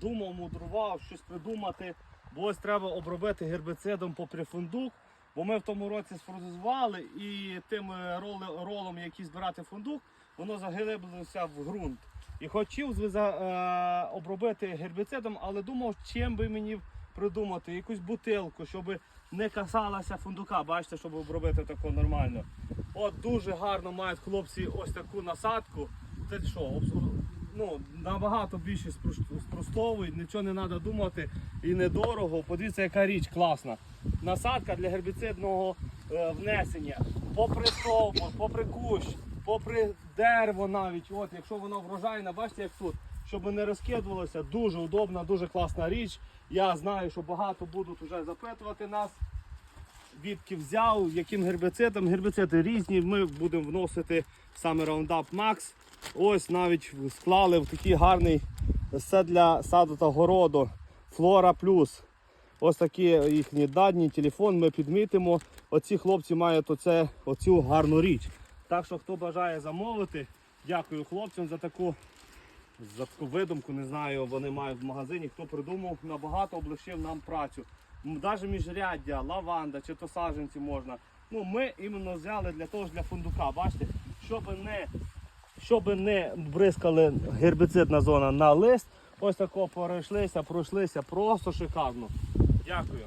думав, мудрував, щось придумати, бо ось треба обробити гербицидом попри фундук. Бо ми в тому році сфрозували і тим е, ролом, який збирати фундук, воно заглибилося в ґрунт. І хотів е, обробити гербіцидом, але думав, чим би мені придумати, якусь бутилку, щоб не касалася фундука. Бачите, щоб обробити тако нормально. От дуже гарно мають хлопці ось таку насадку. Це що, ну, набагато більше спростовують, нічого не треба думати і недорого. Подивіться, яка річ класна. Насадка для гербіцидного е, внесення. Попри стовбур, попри кущ, попри дерево навіть. От, якщо воно врожайне, бачите, як тут, щоб не розкидувалося, дуже удобна, дуже класна річ. Я знаю, що багато будуть вже запитувати нас. Відки взяв, яким гербіцидом. Гербіциди різні. Ми будемо вносити саме Roundup Max. Ось навіть склали в такий гарний все для саду та городу. Флора Плюс. Ось такі їхні дані, телефон ми підмітимо. Оці хлопці мають оце, оцю гарну річ. Так що, хто бажає замовити, дякую хлопцям за таку, за таку видумку. Не знаю, вони мають в магазині. Хто придумав, набагато облегшив нам працю. Навіть міжряддя, лаванда чи то саджанці можна. Ну, ми іменно взяли для того ж для фундука. Бачите, щоб не, щоб не бризкали гербіцидна зона на лист. Ось тако пройшлися, пройшлися, просто шикарно. Дякую.